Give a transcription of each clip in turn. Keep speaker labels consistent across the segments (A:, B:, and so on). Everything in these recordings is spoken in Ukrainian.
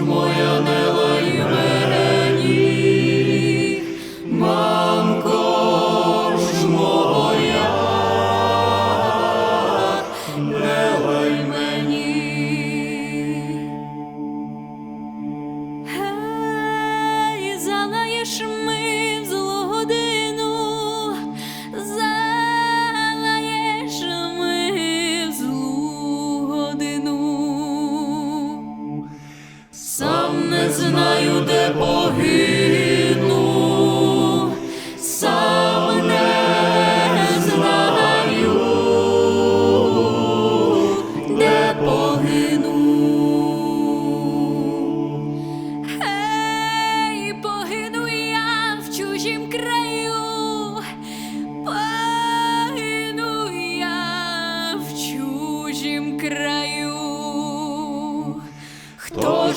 A: ж моя не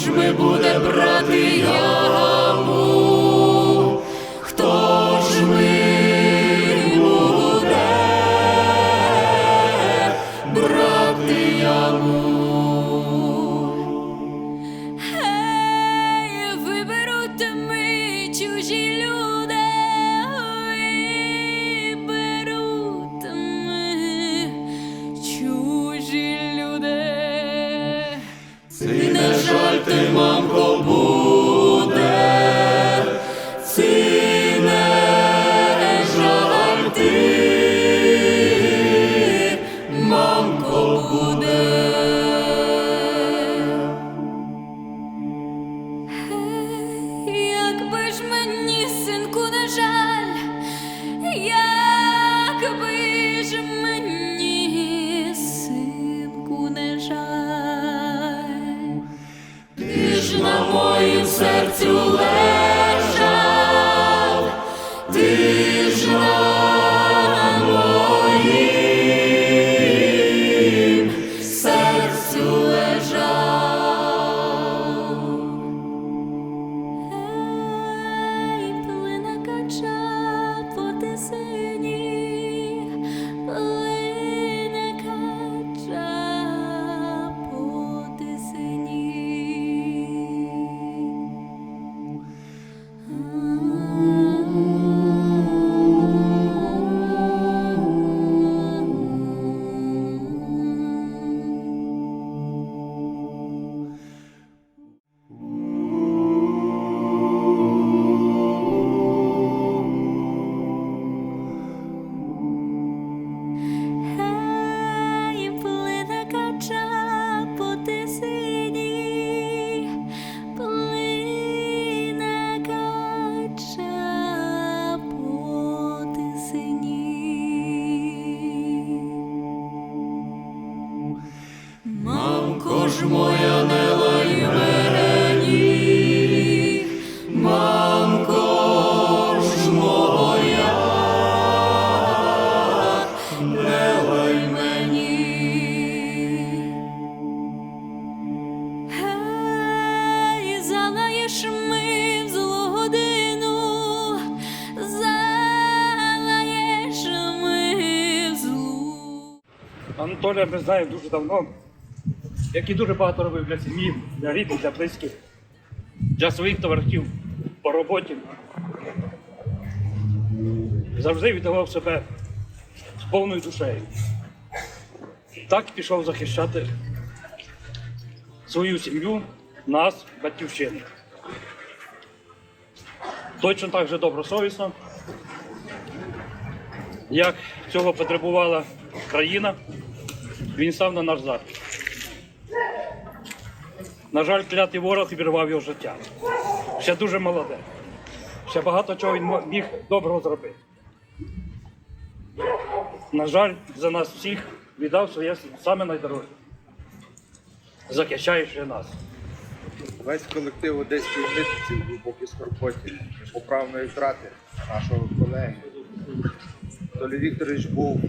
A: ж
B: ми
A: буде брати яму? to ж моя не лай мені, мамко ж моя, не лай мені.
B: Гей, залаєш ми в злу годину, залаєш ми в злу.
C: Анатолія ми знаємо дуже давно, який дуже багато робив для сім'ї, для рідних, для близьких, для своїх товаришів по роботі. Завжди віддавав себе з повною душею. Так пішов захищати свою сім'ю, нас, батьківщину. Точно так же добросовісно, як цього потребувала країна, він став на наш захист. На жаль, клятий ворог відірвав його життя. Ще дуже молоде. Ще багато чого він міг доброго зробити. На жаль, за нас всіх віддав своє саме найдорожче, захищаючи нас.
D: Весь колектив одеської митниці в глибокій скорботі поправної втрати нашого колеги. Толі Вікторович був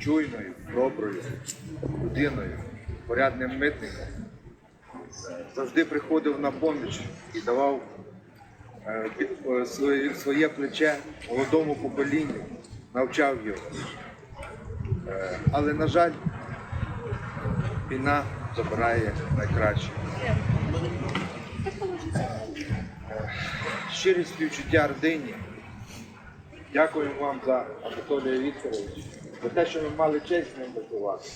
D: чуйною, доброю людиною, порядним митником завжди приходив на поміч і давав е, е, своє плече молодому поколінню, навчав його. Е, але, на жаль, війна забирає найкраще. Щирі співчуття родині. Дякую вам за Анатолія Вікторовича, за те, що ми мали честь з ним працювати.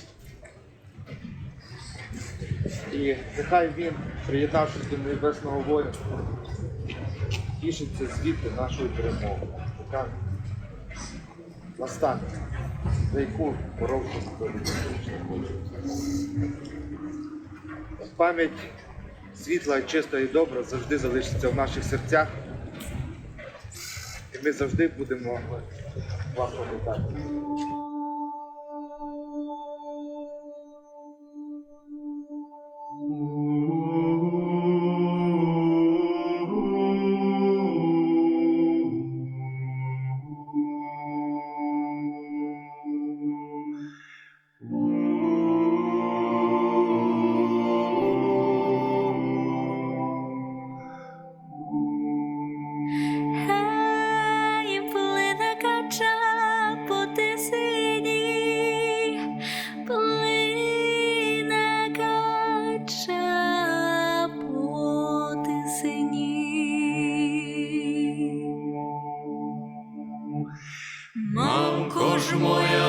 D: І нехай він, приєднавшись до небесного воїна, тішиться звідти нашої перемоги. Яка настане, за яку боровся Пам'ять світла, чиста і добра завжди залишиться в наших серцях. І ми завжди будемо вас пам'ятати.
A: Моя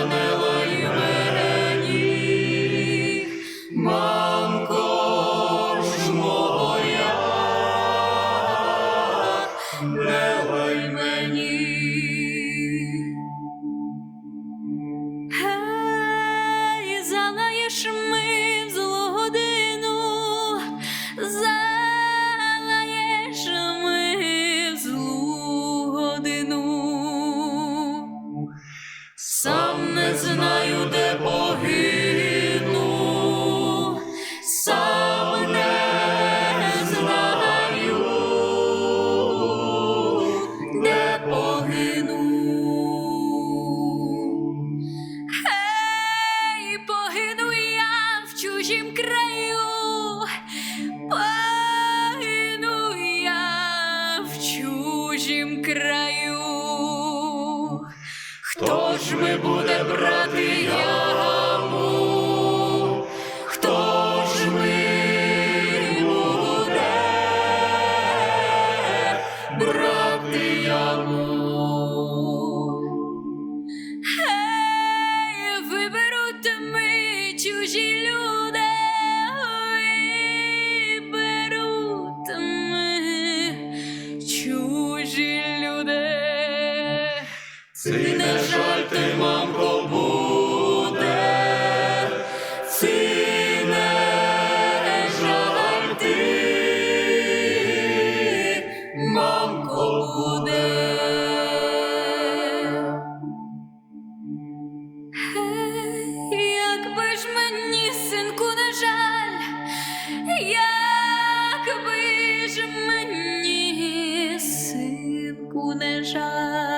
B: чужі люди.
A: Це не жаль ти, мамко, буде, це не жаль ти, мамко, буде.
B: Якби ж мені, синку, не жаль, якби ж мені, синку, не жаль.